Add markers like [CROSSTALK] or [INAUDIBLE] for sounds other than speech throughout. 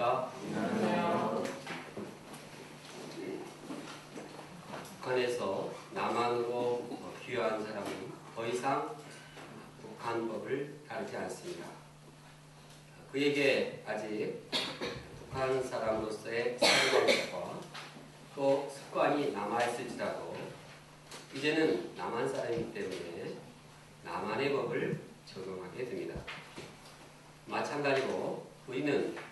안녕하십니까? 북한에서 남한으로 귀화한 사람은 더 이상 북한 법을 따르지 않습니다. 그에게 아직 북한 사람으로서의 생활과 또 습관이 남아있을지라도 이제는 남한 사람이기 때문에 남한의 법을 적용하게 됩니다. 마찬가지로 우리는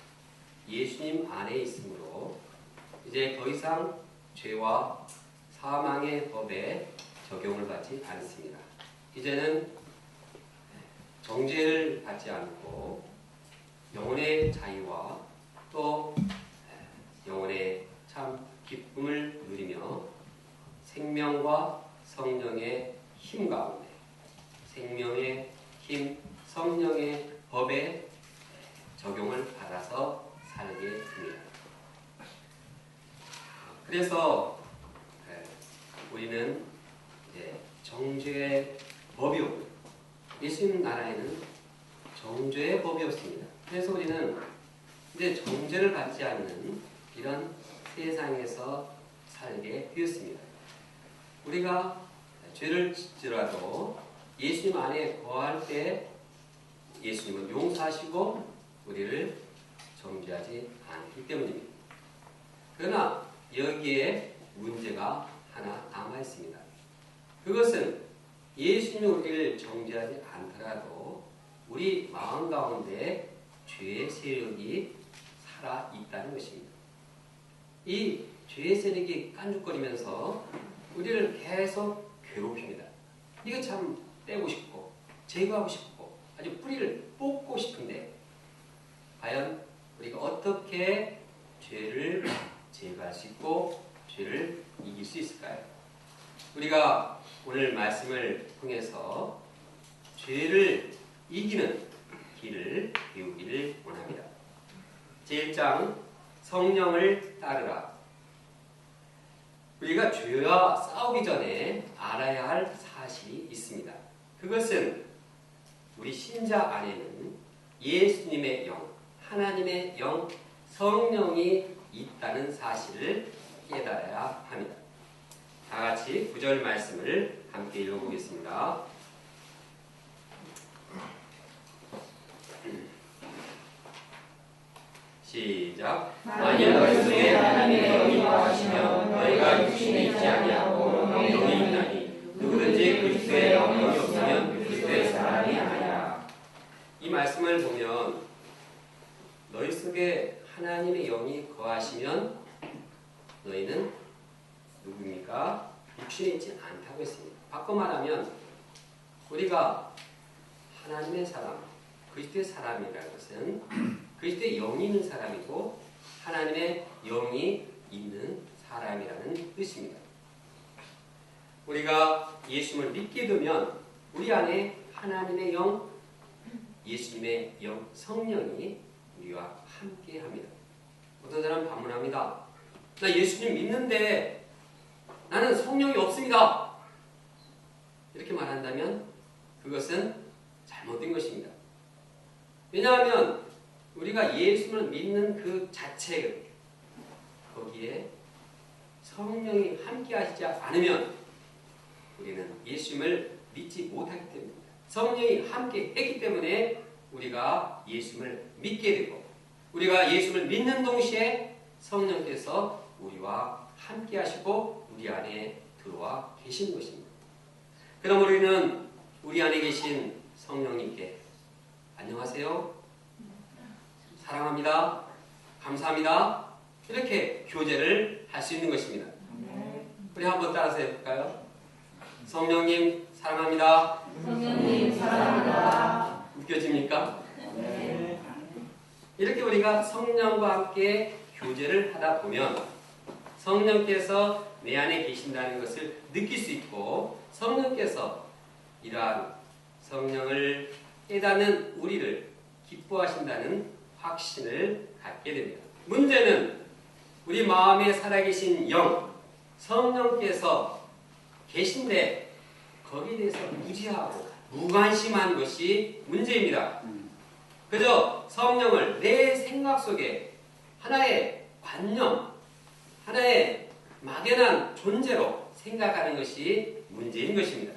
예수님 안에 있으므로 이제 더 이상 죄와 사망의 법에 적용을 받지 않습니다. 이제는 정죄를 받지 않고 영혼의 자유와 또 영혼의 참 기쁨을 누리며 생명과 성령의 힘 가운데 생명의 힘, 성령의 법에 적용을 받아서 살게 됩니다. 그래서 우리는 이제 정죄의 법이 없고 예수님 나라에는 정죄의 법이 없습니다. 그래서 우리는 이제 정죄를 받지 않는 이런 세상에서 살게 되었습니다. 우리가 죄를 짓더라도 예수님 안에 거할 때 예수님은 용서하시고 우리를 정죄하지 않기 때문입니다. 그러나 여기에 문제가 하나 남아 있습니다. 그것은 예수님이 우리를 정죄하지 않더라도 우리 마음 가운데 죄의 세력이 살아 있다는 것입니다. 이 죄의 세력이 깐죽거리면서 우리를 계속 괴롭힙니다. 이거 참 떼고 싶고 제거하고 싶고 아주 뿌리를 뽑고 싶은데 과연 우리가 어떻게 죄를 있고 죄를 이길 수 있을까요? 우리가 오늘 말씀을 통해서 죄를 이기는 길을 배우기를 원합니다. 제1장 성령을 따르라. 우리가 죄와 싸우기 전에 알아야 할 사실이 있습니다. 그것은 우리 신자 안에는 예수님의 영, 하나님의 영, 성령이 있다는 사실을 깨달아야 합니다. 다 같이 구절 말씀을 함께 읽어보겠습니다. 시작. 만일 너희 중에 하나님의 영이 거하시면 너희가 육신에 있지 아니하고 영이 있나니 누구든지 그리스도의 영이 없으면 그리스도의 사람이 아니라. 이 말씀을 보면 너희 속에 하나님의 영이 거하시면 너희는 누구입니까? 육신에 있지 않다고 했습니다. 바꿔 말하면 우리가 하나님의 사람, 그리스도의 사람이라는 것은 그리스도의 영이 있는 사람이고 하나님의 영이 있는 사람이라는 뜻입니다. 우리가 예수님을 믿게 되면 우리 안에 하나님의 영, 예수님의 영, 성령이 우리와 함께 합니다. 어떤 사람 반문합니다. 나 예수님 믿는데 나는 성령이 없습니다. 이렇게 말한다면 그것은 잘못된 것입니다. 왜냐하면 우리가 예수를 믿는 그 자체 거기에 성령이 함께 하시지 않으면 우리는 예수님을 믿지 못하기 때문입니다. 성령이 함께 했기 때문에 우리가 예수님을 믿게 되고 우리가 예수님을 믿는 동시에 성령께서 우리와 함께 하시고 우리 안에 들어와 계신 것입니다. 그럼 우리는 우리 안에 계신 성령님께 안녕하세요. 사랑합니다. 감사합니다. 이렇게 교제를 할 수 있는 것입니다. 우리 한번 따라서 해볼까요? 성령님 사랑합니다. 성령님 사랑합니다. 느껴집니까? 이렇게 우리가 성령과 함께 교제를 하다 보면 성령께서 내 안에 계신다는 것을 느낄 수 있고 성령께서 이러한 성령을 깨닫는 우리를 기뻐하신다는 확신을 갖게 됩니다. 문제는 우리 마음에 살아계신 영, 성령께서 계신데 거기에 대해서 무지하고 무관심한 것이 문제입니다. 그저 성령을 내 생각 속에 하나의 관념, 하나의 막연한 존재로 생각하는 것이 문제인 것입니다.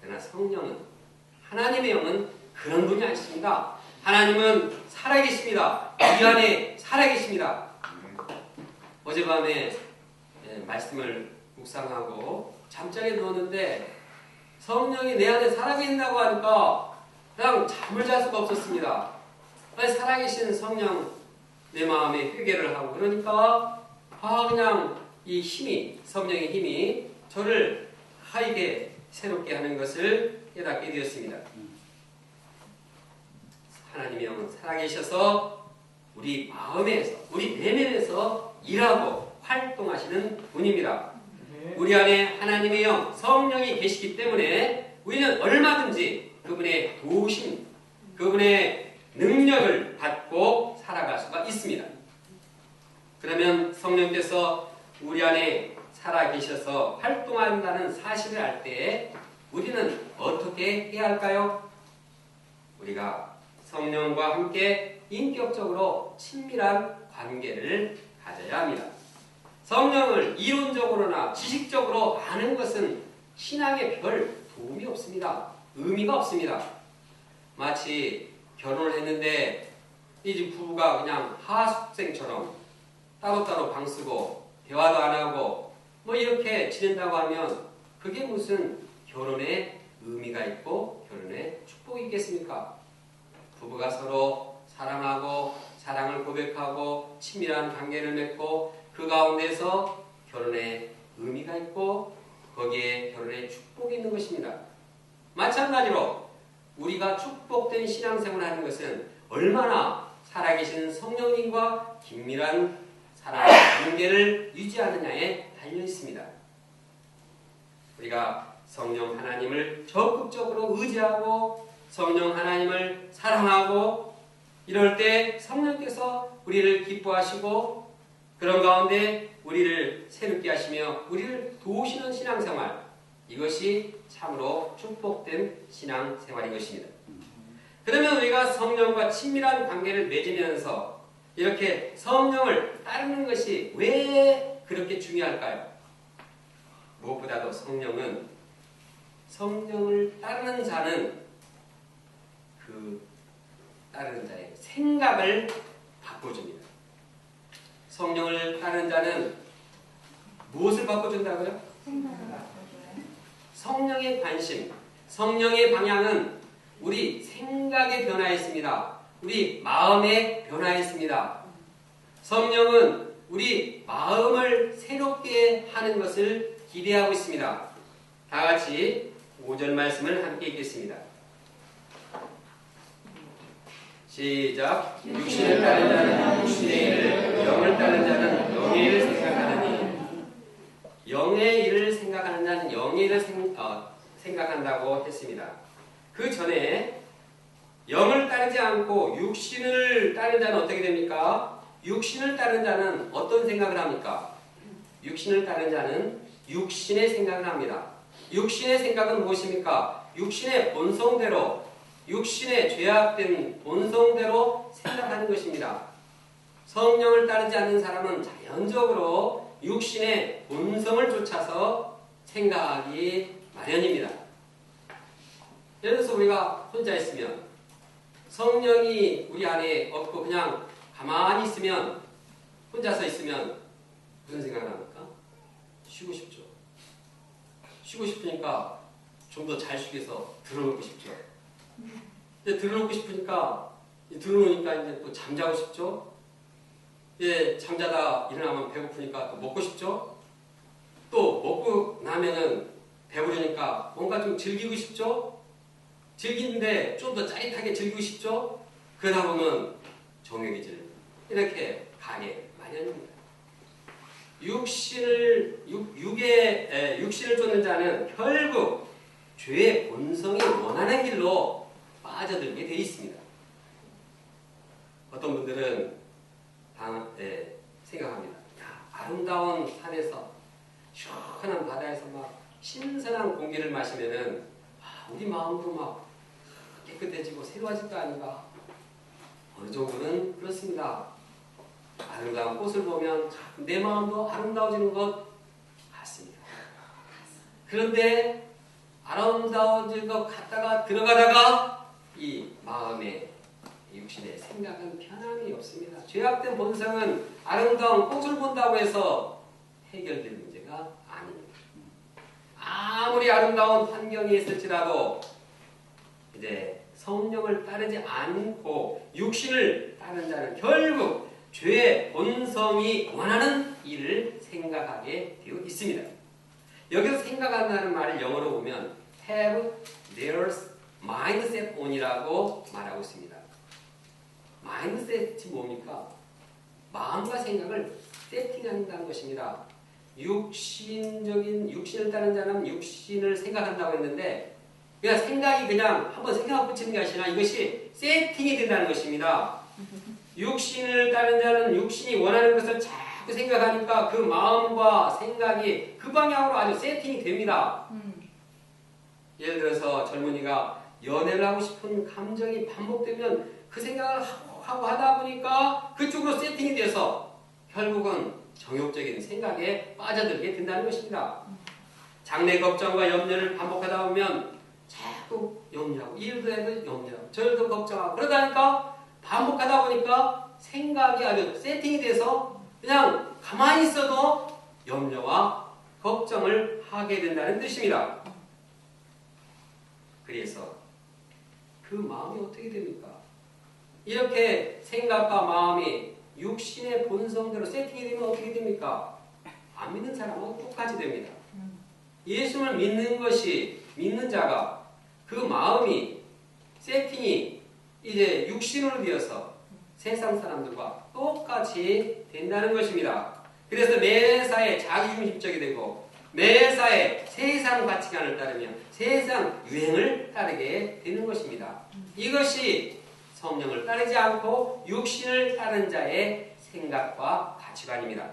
그러나 성령은 하나님의 영은 그런 분이 아니십니다. 하나님은 살아계십니다. 우리 안에 살아계십니다. 어젯밤에 예, 말씀을 묵상하고 잠자리에 누웠는데 성령이 내 안에 살아계신다고 하니까 그냥 잠을 잘 수가 없었습니다. 살아계신 성령 내 마음에 회개를 하고 그러니까 아 그냥 이 힘이 성령의 힘이 저를 하이게 새롭게 하는 것을 깨닫게 되었습니다. 하나님의 영은 살아계셔서 우리 마음에서 우리 내면에서 일하고 활동하시는 분입니다. 우리 안에 하나님의 영 성령이 계시기 때문에 우리는 얼마든지 그분의 도우심, 그분의 능력을 받고 살아갈 수가 있습니다. 그러면 성령께서 우리 안에 살아계셔서 활동한다는 사실을 알때 우리는 어떻게 해야 할까요? 우리가 성령과 함께 인격적으로 친밀한 관계를 가져야 합니다. 성령을 이론적으로나 지식적으로 아는 것은 신앙에 별 도움이 없습니다. 의미가 없습니다. 마치 결혼을 했는데 이 부부가 그냥 하숙생처럼 따로따로 방 쓰고 대화도 안 하고 뭐 이렇게 지낸다고 하면 그게 무슨 결혼에 의미가 있고 결혼에 축복이 있겠습니까? 부부가 서로 사랑하고 사랑을 고백하고 친밀한 관계를 맺고 그 가운데서 결혼에 의미가 있고 거기에 결혼에 축복이 있는 것입니다. 마찬가지로 우리가 축복된 신앙생활을 하는 것은 얼마나 살아계신 성령님과 긴밀한 사랑 관계를 유지하느냐에 달려 있습니다. 우리가 성령 하나님을 적극적으로 의지하고 성령 하나님을 사랑하고 이럴 때 성령께서 우리를 기뻐하시고 그런 가운데 우리를 새롭게 하시며 우리를 도우시는 신앙생활 이것이 참으로 축복된 신앙생활인 것입니다. 그러면 우리가 성령과 친밀한 관계를 맺으면서 이렇게 성령을 따르는 것이 왜 그렇게 중요할까요? 무엇보다도 성령은 성령을 따르는 자는 그 따르는 자의 생각을 바꿔줍니다. 성령을 따르는 자는 무엇을 바꿔준다고요? 성령의 관심, 성령의 방향은 우리 생각의 변화에 있습니다. 우리 마음의 변화에 있습니다. 성령은 우리 마음을 새롭게 하는 것을 기대하고 있습니다. 다 같이 5절 말씀을 함께 읽겠습니다. 시작. 육신을 따른 자는 육신의 일을, 영을 따른 자는 영의 일을 생각하느니 영의 일을 생각하는 자는 영의 일을 생, 어, 생각한다고 했습니다. 그 전에 영을 따르지 않고 육신을 따른 자는 어떻게 됩니까? 육신을 따른 자는 어떤 생각을 합니까? 육신을 따른 자는 육신의 생각을 합니다. 육신의 생각은 무엇입니까? 육신의 본성대로, 육신의 죄악된 본성대로 생각하는 것입니다. 성령을 따르지 않는 사람은 자연적으로 육신의 본성을 쫓아서 생각하기 마련입니다. 예를 들어서 우리가 혼자 있으면 성령이 우리 안에 없고 그냥 가만히 있으면 혼자서 있으면 무슨 생각을 합니까? 쉬고 싶죠. 쉬고 싶으니까 좀 더 잘 쉬게서 들어놓고 싶죠. 근데 들어놓고 싶으니까 들어놓으니까 이제 또 잠자고 싶죠. 예, 잠자다 일어나면 배고프니까 또 먹고 싶죠. 또 먹고 나면은 배부르니까 뭔가 좀 즐기고 싶죠. 즐기는데 좀 더 짜릿하게 즐기고 싶죠. 그러다 보면 정욕이질 이렇게 가게 마련입니다. 육신을 육, 육의 에, 육신을 쫓는 자는 결국 죄의 본성이 원하는 길로 빠져들게 돼 있습니다. 어떤 분들은 당, 에, 생각합니다. 야, 아름다운 산에서 시원한 바다에서 막 신선한 공기를 마시면은 아, 우리 마음도 막 깨끗해지고 새로워질 거 아닌가? 어느 정도는 그렇습니다. 아름다운 꽃을 보면 내 마음도 아름다워지는 것 같습니다. 그런데 아름다워질 것 같다가 들어가다가 이 마음의 육신의 생각은 변함이 없습니다. 죄악된 본성은 아름다운 꽃을 본다고 해서 해결될 문제가 아닙니다. 아무리 아름다운 환경이 있을지라도 이제 성령을 따르지 않고 육신을 따른 자는 결국 죄의 본성이 원하는 일을 생각하게 되어 있습니다. 여기서 생각한다는 말을 영어로 보면 have mindset on이라고 말하고 있습니다. mindset이 뭡니까? 마음과 생각을 세팅한다는 것입니다. 육신적인 육신을 따른 자는 육신을 생각한다고 했는데 그냥 생각이 그냥 한번 생각 붙이는 게 아니라 이것이 세팅이 된다는 것입니다. 육신을 따른 자는 육신이 원하는 것을 자꾸 생각하니까 그 마음과 생각이 그 방향으로 아주 세팅이 됩니다. 예를 들어서 젊은이가 연애를 하고 싶은 감정이 반복되면 그 생각을 하고, 하다 보니까 그쪽으로 세팅이 돼서 결국은 정욕적인 생각에 빠져들게 된다는 것입니다. 장래 걱정과 염려를 반복하다 보면 자꾸 염려하고 일도 해도 염려하고 저일도 걱정하고 그러다니까 반복하다 보니까 생각이 아주 세팅이 돼서 그냥 가만히 있어도 염려와 걱정을 하게 된다는 뜻입니다. 그래서 그 마음이 어떻게 됩니까? 이렇게 생각과 마음이 육신의 본성대로 세팅이 되면 어떻게 됩니까? 안 믿는 사람은 똑같이 됩니다. 예수를 믿는 것이 믿는 자가 그 마음이 세팅이 이제 육신으로 되어서 세상 사람들과 똑같이 된다는 것입니다. 그래서 매사에 자기중심적이 되고 매사에 세상 가치관을 따르며 세상 유행을 따르게 되는 것입니다. 이것이 성령을 따르지 않고 육신을 따른 자의 생각과 가치관입니다.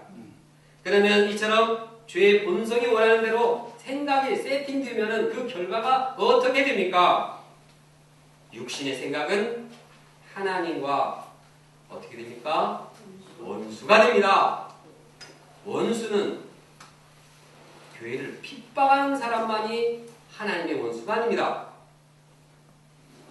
그러면 이처럼 죄의 본성이 원하는 대로 생각이 세팅되면 그 결과가 어떻게 됩니까? 육신의 생각은 하나님과 어떻게 됩니까? 원수가 됩니다. 원수는 교회를 핍박하는 사람만이 하나님의 원수가 아닙니다.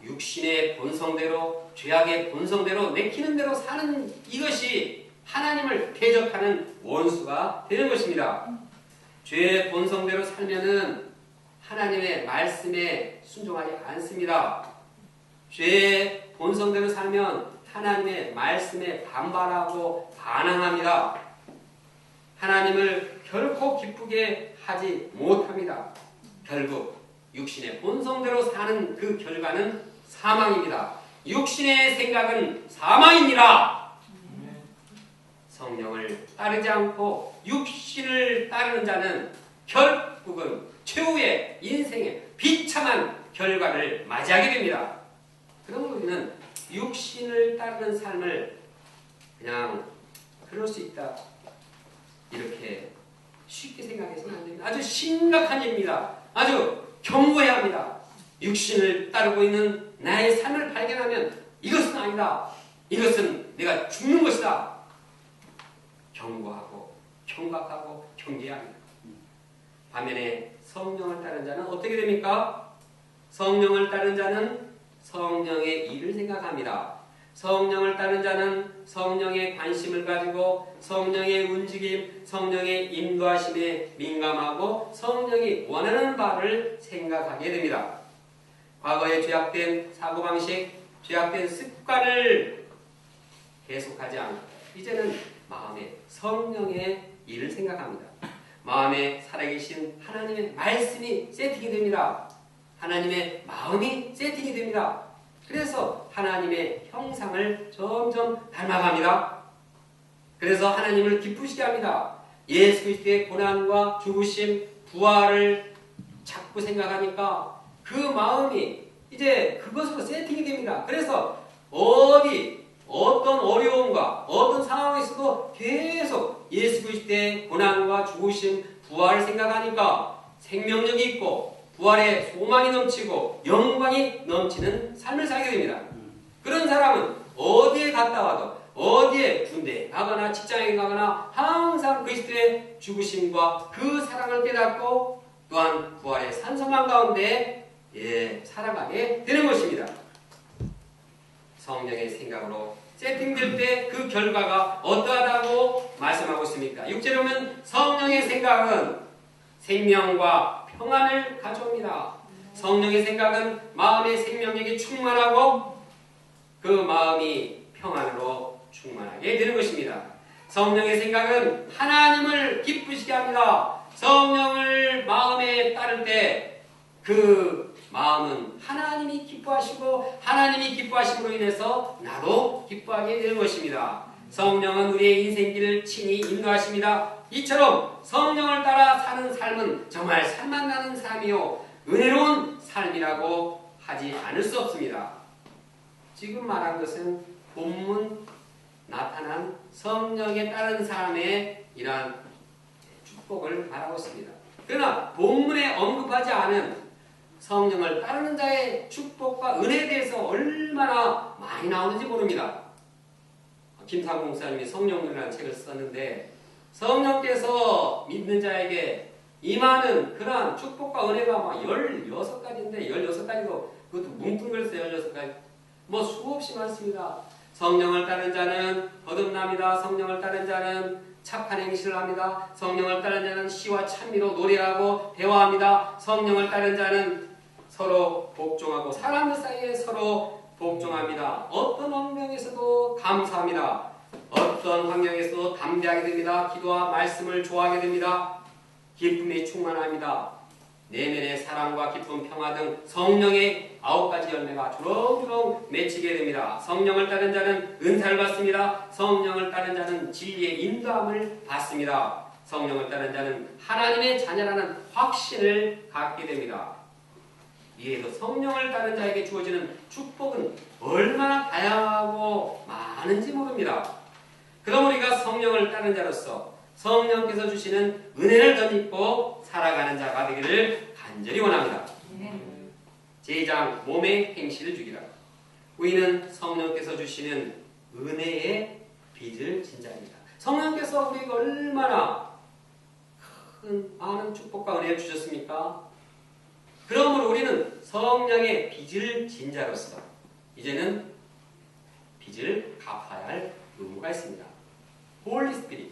육신의 본성대로 죄악의 본성대로 내키는 대로 사는 이것이 하나님을 대적하는 원수가 되는 것입니다. 죄의 본성대로 살면은 하나님의 말씀에 순종하지 않습니다. 죄의 본성대로 살면 하나님의 말씀에 반발하고 반항합니다. 하나님을 결코 기쁘게 하지 못합니다. 결국 육신의 본성대로 사는 그 결과는 사망입니다. 육신의 생각은 사망입니다. 성령을 따르지 않고 육신을 따르는 자는 결국은 최후의 인생의 비참한 결과를 맞이하게 됩니다. 그럼 우리는 육신을 따르는 삶을 그냥 그럴 수 있다. 이렇게 쉽게 생각해서는 안 됩니다. 아주 심각한 일입니다. 아주 경고해야 합니다. 육신을 따르고 있는 나의 삶을 발견하면 이것은 아니다. 이것은 내가 죽는 것이다. 경고하고 경각하고 경계해야 합니다. 반면에 성령을 따른 자는 어떻게 됩니까? 성령을 따른 자는 성령의 일을 생각합니다. 성령을 따른 자는 성령의 관심을 가지고 성령의 움직임, 성령의 인도하심에 민감하고 성령이 원하는 바를 생각하게 됩니다. 과거에 죄악된 사고방식, 죄악된 습관을 계속하지 않고 이제는 마음에 성령의 일을 생각합니다. 마음에 살아계신 하나님의 말씀이 세팅이 됩니다. 하나님의 마음이 세팅이 됩니다. 그래서 하나님의 형상을 점점 닮아갑니다. 그래서 하나님을 기쁘시게 합니다. 예수 그리스도의 고난과 죽으심, 부활을 자꾸 생각하니까 그 마음이 이제 그것으로 세팅이 됩니다. 그래서 어디 어떤 어려움과 어떤 상황에서도 계속 예수 그리스도의 고난과 죽으심, 부활을 생각하니까 생명력이 있고 부활에 소망이 넘치고 영광이 넘치는 삶을 살게 됩니다. 그런 사람은 어디에 갔다 와도 어디에 군대에 가거나 직장에 가거나 항상 그리스도의 죽으심과 그 사랑을 깨닫고 또한 부활의 산성한 가운데 예, 살아가게 되는 것입니다. 성령의 생각으로 세팅될 때 그 결과가 어떠하다고 말씀하고 있습니까? 6절에 보면 성령의 생각은 생명과 평안을 가져옵니다. 성령의 생각은 마음의 생명력이 충만하고 그 마음이 평안으로 충만하게 되는 것입니다. 성령의 생각은 하나님을 기쁘시게 합니다. 성령을 마음에 따를 때 그 마음은 하나님이 기뻐하시고 하나님이 기뻐하심으로 인해서 나도 기뻐하게 되는 것입니다. 성령은 우리의 인생길을 친히 인도하십니다. 이처럼 성령을 따라 사는 삶은 정말 살만 나는 삶이요 은혜로운 삶이라고 하지 않을 수 없습니다. 지금 말한 것은 본문 나타난 성령에 따른 사람의 이러한 축복을 말하고 있습니다. 그러나 본문에 언급하지 않은 성령을 따르는 자의 축복과 은혜에 대해서 얼마나 많이 나오는지 모릅니다. 김상국 목사님이 성령이라는 책을 썼는데 성령께서 믿는 자에게 임하는 그러한 축복과 은혜가 막 16가지인데 16가지도 그것도 뭉뚱그려서 16가지 뭐 수없이 많습니다. 성령을 따른 자는 거듭납니다. 성령을 따른 자는 착한 행실을 합니다. 성령을 따른 자는 시와 찬미로 노래하고 대화합니다. 성령을 따른 자는 서로 복종하고 사람들 사이에 서로 복종합니다. 어떤 환경에서도 감사합니다. 어떤 환경에서도 담대하게 됩니다. 기도와 말씀을 좋아하게 됩니다. 기쁨이 충만합니다. 내면의 사랑과 기쁨, 평화 등 성령의 아홉 가지 열매가 주렁주렁 맺히게 됩니다. 성령을 따른 자는 은사를 받습니다. 성령을 따른 자는 진리의 인도함을 받습니다. 성령을 따른 자는 하나님의 자녀라는 확신을 갖게 됩니다. 이에도 성령을 따른 자에게 주어지는 축복은 얼마나 다양하고 많은지 모릅니다. 그럼 우리가 성령을 따른 자로서 성령께서 주시는 은혜를 덧입고 살아가는 자가 되기를 간절히 원합니다. 제2장 몸의 행실을 주기라. 우리는 성령께서 주시는 은혜의 빚을 진 자입니다. 성령께서 우리에게 얼마나 큰 많은 축복과 은혜를 주셨습니까? 그러므로 우리는 성령의 빚을 진 자로서 이제는 빚을 갚아야 할 의무가 있습니다. 홀리 스피릿.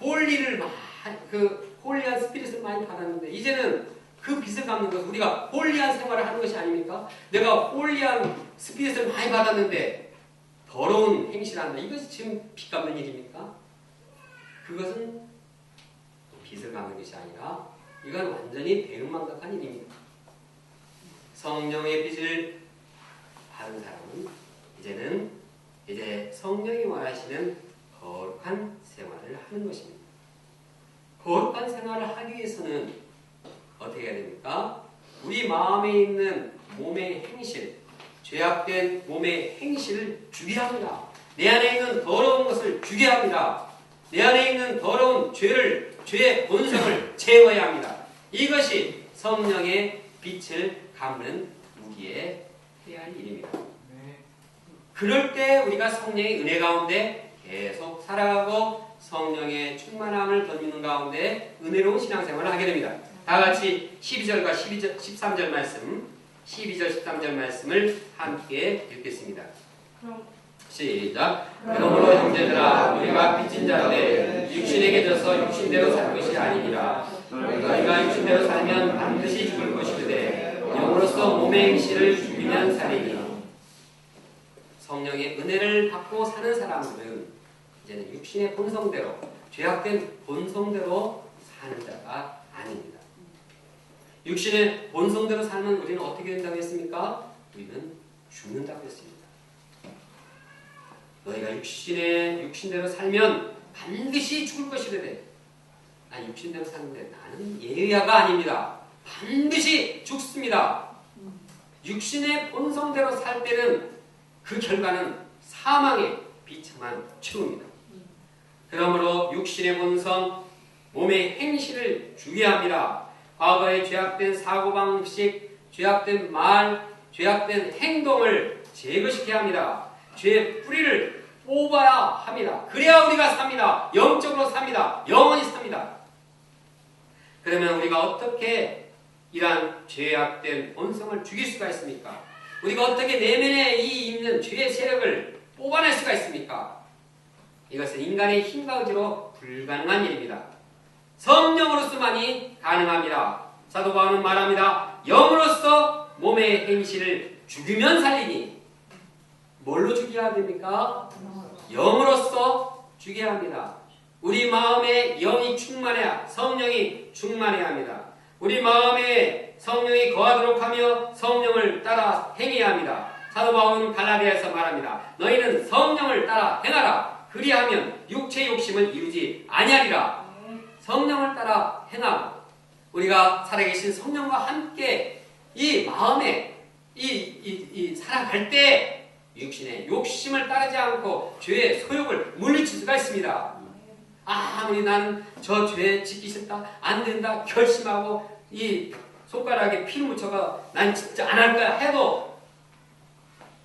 홀리를 많이 그 홀리한 스피릿을 많이 받았는데 이제는 그 빚을 갚는 것은 우리가 홀리한 생활을 하는 것이 아닙니까? 내가 홀리한 스피릿을 많이 받았는데 더러운 행실을 한다. 이것이 지금 빚 갚는 일입니까? 그것은 빚을 갚는 것이 아니라 이건 완전히 대응망각한 일입니다. 성령의 빚을 받은 사람은 이제는 이제 성령이 원하시는 거룩한 생활을 하는 것입니다. 거룩한 생활을 하기 위해서는 어떻게 해야 됩니까? 우리 마음에 있는 몸의 행실, 죄악된 몸의 행실을 죽여야 합니다. 내 안에 있는 더러운 것을 죽여야 합니다. 내 안에 있는 더러운 죄를, 죄의 본성을 제어해야 합니다. 이것이 성령의 빛을 갚는 우리의 해야 할 일입니다. 그럴 때 우리가 성령의 은혜 가운데 계속 살아가고 성령의 충만함을 덧입는 가운데 은혜로운 신앙생활을 하게 됩니다. 다 같이 12절과 12절, 13절 말씀, 12절, 13절 말씀을 함께 읽겠습니다. 시작. 그러므로 형제들아 우리가 빚진 자인데 육신에게 져서 육신대로 살 것이 아니니라. 너희가 육신대로 살면 반드시 죽을 것이되 영으로서 몸의 행실을 죽이면 살리니. 성령의 은혜를 받고 사는 사람들은 이제는 육신의 본성대로 죄악된 본성대로 사는 자가 아닙니다. 육신의 본성대로 살면 우리는 어떻게 된다고 했습니까? 우리는 죽는다고 했습니다. 너희가 육신의 육신대로 살면 반드시 죽을 것이래 돼. 난 육신대로 사는데 나는 예의야가 아닙니다. 반드시 죽습니다. 육신의 본성대로 살 때는 그 결과는 사망의 비참한 최후입니다. 그러므로 육신의 본성, 몸의 행실을 합니다. 과거의 죄악된 사고방식, 죄악된 말, 죄악된 행동을 제거시켜야 합니다. 죄의 뿌리를 뽑아야 합니다. 그래야 우리가 삽니다. 영적으로 삽니다. 영원히 삽니다. 그러면 우리가 어떻게 이러한 죄악된 본성을 죽일 수가 있습니까? 우리가 어떻게 내면에 이 있는 죄의 세력을 뽑아낼 수가 있습니까? 이것은 인간의 힘과 의지로 불가능한 일입니다. 성령으로서만이 가능합니다. 사도 바울은 말합니다. 영으로서 몸의 행실을 죽이면 살리니 뭘로 죽여야 됩니까? 영으로서 죽여야 합니다. 우리 마음에 영이 충만해야 성령이 충만해야 합니다. 우리 마음에 성령이 거하도록 하며 성령을 따라 행해야 합니다. 사도 바울은 갈라디아에서 말합니다. 너희는 성령을 따라 행하라. 그리하면 육체 욕심을 이루지 아니하리라. 성령을 따라 행하고 우리가 살아계신 성령과 함께 이 마음에 이, 이, 이 살아갈 때 육신의 욕심을 따르지 않고 죄의 소욕을 물리칠 수가 있습니다. 아무리 나는 저죄 싫다, 안 된다, 결심하고 이 손가락에 피를 묻혀가 난 진짜 안할 거야 해도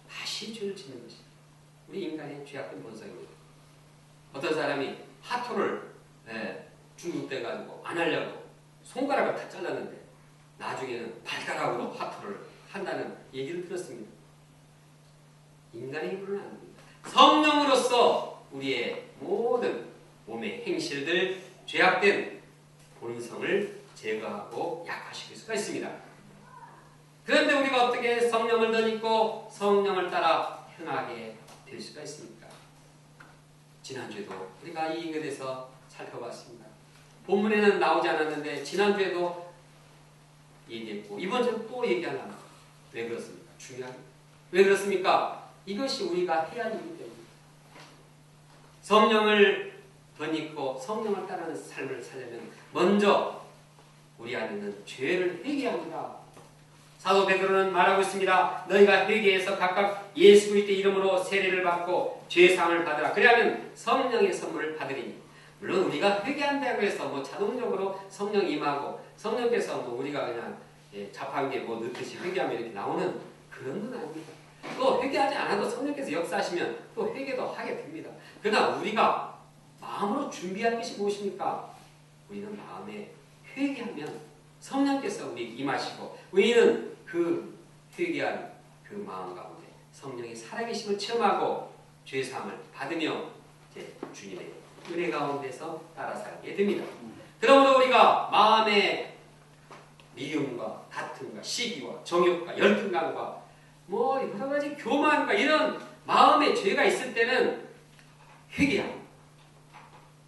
다시 죄를 짓는 것이 우리 인간의 죄악된 본성입니다. 어떤 사람이 하토를 예, 중독돼가지고 안 하려고 손가락을 다 잘랐는데 나중에는 발가락으로 하토를 한다는 얘기를 들었습니다. 인간의 힘으로는 안 됩니다. 성령으로서 우리의 모든 몸의 행실들, 죄악된 본성을 제거하고 약화시킬 수가 있습니다. 그런데 우리가 어떻게 성령을 덧입고 성령을 따라 행하게 될 수가 있습니까? 지난주에도 우리가 이 대해서 살펴봤습니다. 본문에는 나오지 않았는데 지난주에도 얘기했고 이번 주에 또 얘기하려면 왜 그렇습니까? 중요한 왜 그렇습니까? 이것이 우리가 해야 할 일이기 때문에 성령을 덧입고 성령을 따르는 삶을 살려면 먼저 우리 안에는 죄를 회개합니다. 사도 베드로는 말하고 있습니다. 너희가 회개해서 각각 예수 그리스도 이름으로 세례를 받고 죄 사함을 받으라. 그리하면 성령의 선물을 받으리니. 물론 우리가 회개한다고 해서 뭐 자동적으로 성령 임하고 성령께서 뭐 우리가 그냥 예, 자판기에 뭐 넣듯이 회개하면 이렇게 나오는 그런 건 아닙니다. 또 회개하지 않아도 성령께서 역사하시면 또 회개도 하게 됩니다. 그러나 우리가 마음으로 준비할 것이 무엇입니까? 우리는 마음에 회개하면 성령께서 우리 임하시고 우리는 그 회개한 그 마음 가운데 성령의 살아계심을 체험하고 죄 사함을 받으며 이제 주님의 은혜 가운데서 따라 살게 됩니다. 그러므로 우리가 마음의 미움과 다툼과 시기와 정욕과 열등감과 뭐 여러 가지 교만과 이런 마음의 죄가 있을 때는 회개합니다.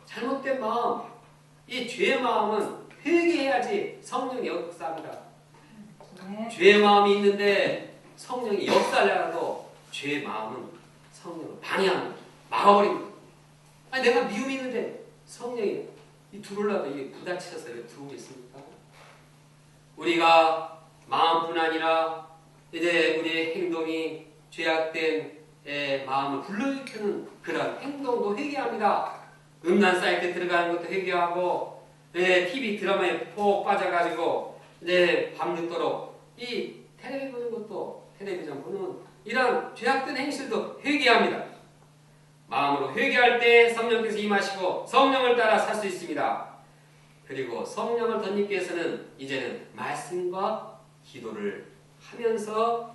잘못된 마음, 이 죄의 마음은 회개해야지 성령이 역사합니다. 죄의 마음이 있는데 성령이 역사하려도 죄의 마음은 성령을 방해합니다. 막아버립니다. 아니 내가 미움이 있는데 성령이 이 들어올라도 이게 부딪혀서 이렇게 들어오겠습니까? 우리가 마음뿐 아니라 이제 우리의 행동이 죄악된 에, 마음을 불러일으키는 그런 행동도 회개합니다. 음란 사이트 들어가는 것도 회개하고 네, TV 드라마에 폭 빠져가지고 이제 밤늦도록 이 텔레비전 보는 것도 텔레비전 보는 이런 죄악된 행실도 회개합니다. 마음으로 회개할 때 성령께서 임하시고 성령을 따라 살 수 있습니다. 그리고 성령을 덧입기위해서는 이제는 말씀과 기도를 하면서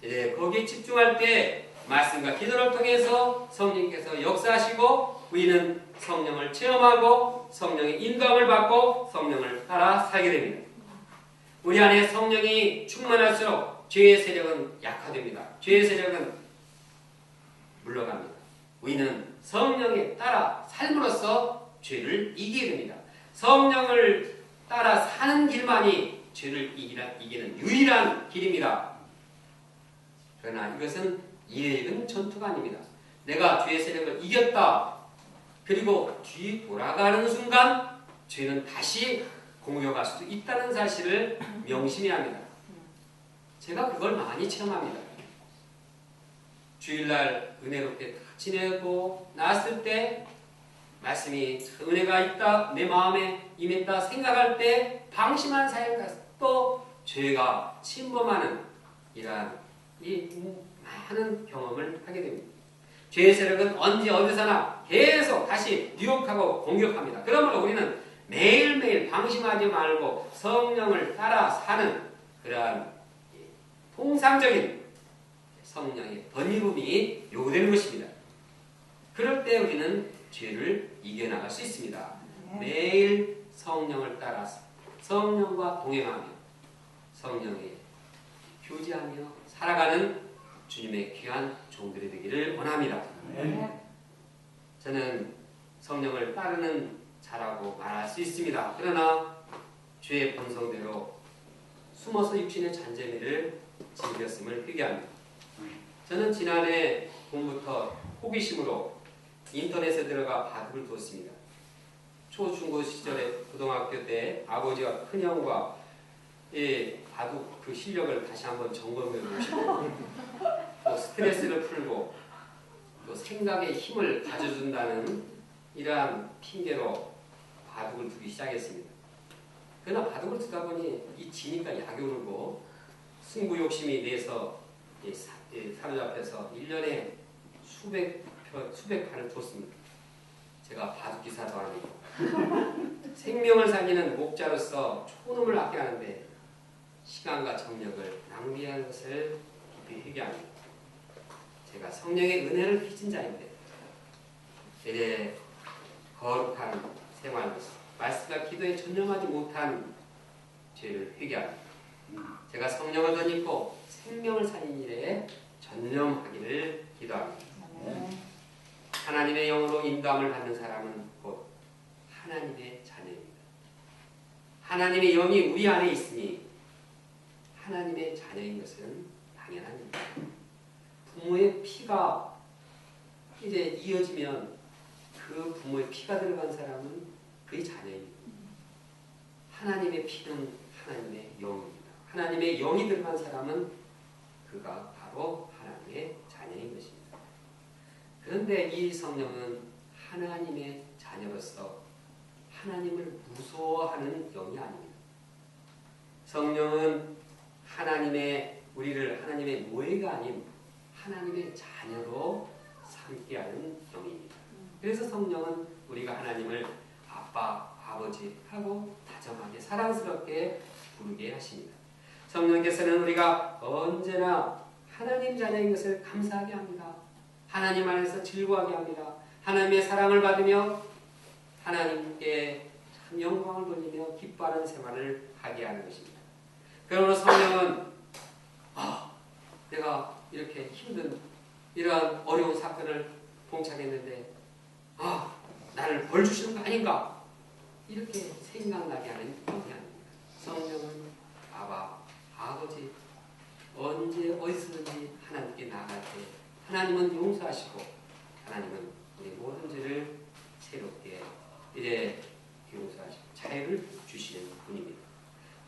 이제 거기에 집중할 때 말씀과 기도를 통해서 성령께서 역사하시고 우리는 성령을 체험하고 성령의 인도함을 받고 성령을 따라 살게 됩니다. 우리 안에 성령이 충만할수록 죄의 세력은 약화됩니다. 죄의 세력은 물러갑니다. 우리는 성령에 따라 삶으로써 죄를 이기게 됩니다. 성령을 따라 사는 길만이 죄를 이기는 유일한 길입니다. 그러나 이것은 이익은 전투가 아닙니다. 내가 죄의 세력을 이겼다. 그리고 뒤 돌아가는 순간 죄는 다시 공격할 수도 있다는 사실을 명심해야 합니다. 제가 그걸 많이 체험합니다. 주일날 은혜롭게 다 지내고 나왔을 때 말씀이 은혜가 있다 내 마음에 임했다 생각할 때 방심한 사이에 또 죄가 침범하는 이러한 이 많은 경험을 하게 됩니다. 죄의 세력은 언제 어디서나 계속 다시 유혹하고 공격합니다. 그러므로 우리는 매일매일 방심하지 말고 성령을 따라 사는 그러한 통상적인 성령의 번입음이 요구되는 것입니다. 그럴 때 우리는 죄를 이겨나갈 수 있습니다. 매일 성령을 따라서 성령과 동행하며 성령에 교제하며 살아가는 주님의 귀한 종들이 되기를 원합니다. 저는 성령을 따르는 자라고 말할 수 있습니다. 그러나 죄의 본성대로 숨어서 육신의 잔재미를 즐겼음을 회개합니다. 저는 지난해 봄부터 호기심으로 인터넷에 들어가 바둑을 두었습니다. 초, 중고 시절에 고등학교 때 아버지와 큰형과 이 바둑 그 실력을 다시 한번 점검해 보시고 [LAUGHS] 또 스트레스를 풀고 또 생각에 힘을 가져준다는 이러한 핑계로 바둑을 두기 시작했습니다. 그러나 바둑을 두다 보니 이 지니까 약이 오르고 승부 욕심이 내서 사- 사로잡혀서 1년에 수백 표, 수백 판을 뒀습니다. 제가 바둑 기사도 아니고 [LAUGHS] 생명을 살리는 목자로서 초놈을 아껴 하는데 시간과 정력을 낭비한 것을 깊이 회개합니다. 제가 성령의 은혜를 빚은 자인데 이제 거룩한 생활로서 말씀과 기도에 전념하지 못한 죄를 회개합니다. 제가 성령을 덧입고 생명을 살린 일에 전념하기를 기도합니다. 하나님의 영으로 인도함을 받는 사람은 곧 하나님의 자녀입니다. 하나님의 영이 우리 안에 있으니 하나님의 자녀인 것은 당연한 일입니다. 부모의 피가 이제 이어지면 그 부모의 피가 들어간 사람은 그의 자녀입니다. 하나님의 피는 하나님의 영입니다. 하나님의 영이 들어간 사람은 그가 바로 하나님의 자녀인 것입니다. 그런데 이 성령은 하나님의 자녀로서 하나님을 무서워하는 영이 아닙니다. 성령은 하나님의 우리를 하나님의 노예가 아닌 하나님의 자녀로 삼게 하는 영입니다. 그래서 성령은 우리가 하나님을 아빠, 아버지 하고 다정하게 사랑스럽게 부르게 하십니다. 성령께서는 우리가 언제나 하나님 자녀인 것을 감사하게 합니다. 하나님 안에서 즐거워하게 합니다. 하나님의 사랑을 받으며 하나님께 참 영광을 돌리며 기뻐하는 생활을 하게 하는 것입니다. 그러므로 성령은 아, 내가 이렇게 힘든 이러한 어려운 사건을 봉착했는데 아, 나를 벌 주시는 거 아닌가? 이렇게 생각나게 하는 영이 아닙니다. 성령은 아바, 아버지 언제 어디서든지 하나님께 나갈 때 하나님은 용서하시고 하나님은 우리 모든 죄를 새롭게 이제 용서하시고 자유를 주시는 분입니다.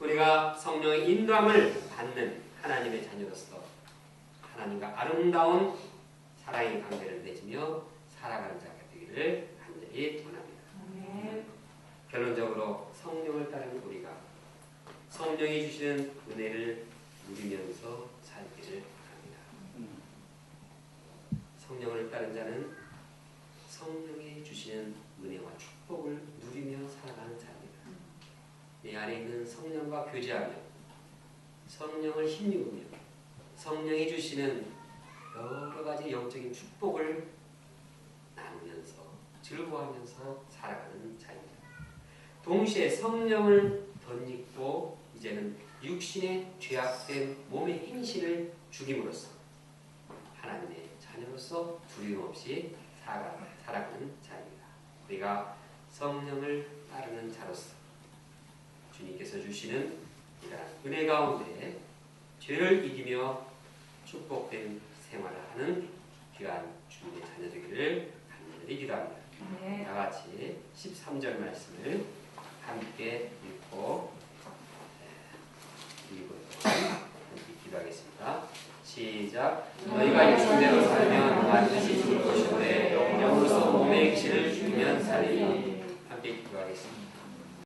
우리가 성령의 인도함을 받는 하나님의 자녀로서 하나님과 아름다운 사랑의 관계를 맺으며 살아가는 자가 되기를 간절히 원합니다. 결론적으로 성령을 따르는 우리가 성령이 주시는 은혜를 누리면서 살기를 바랍니다. 성령을 따른 자는 성령이 주시는 은혜와 축복을 누리며 살아가는 자입니다. 내 안에 있는 성령과 교제하며 성령을 힘입으며 성령이 주시는 여러 가지 영적인 축복을 나누면서 즐거워하면서 살아가는 자입니다. 동시에 성령을 덧입고 이제는 육신의 죄악된 몸의 행실을 죽임으로써 하나님의 자녀로서 두려움 없이 살아가, 살아가는 자입니다. 우리가 성령을 따르는 자로서 주님께서 주시는 은혜 가운데 죄를 이기며 축복된 생활을 하는 귀한 주님의 자녀 되기를 간절히 기도합니다. 다 같이 13절 말씀을 함께 읽고 읽고 함께 기도하겠습니다. 시작. 너희가 육신대로 살면 반드시 죽을 것인데 영으로서 몸의 행실을 죽이면 살리니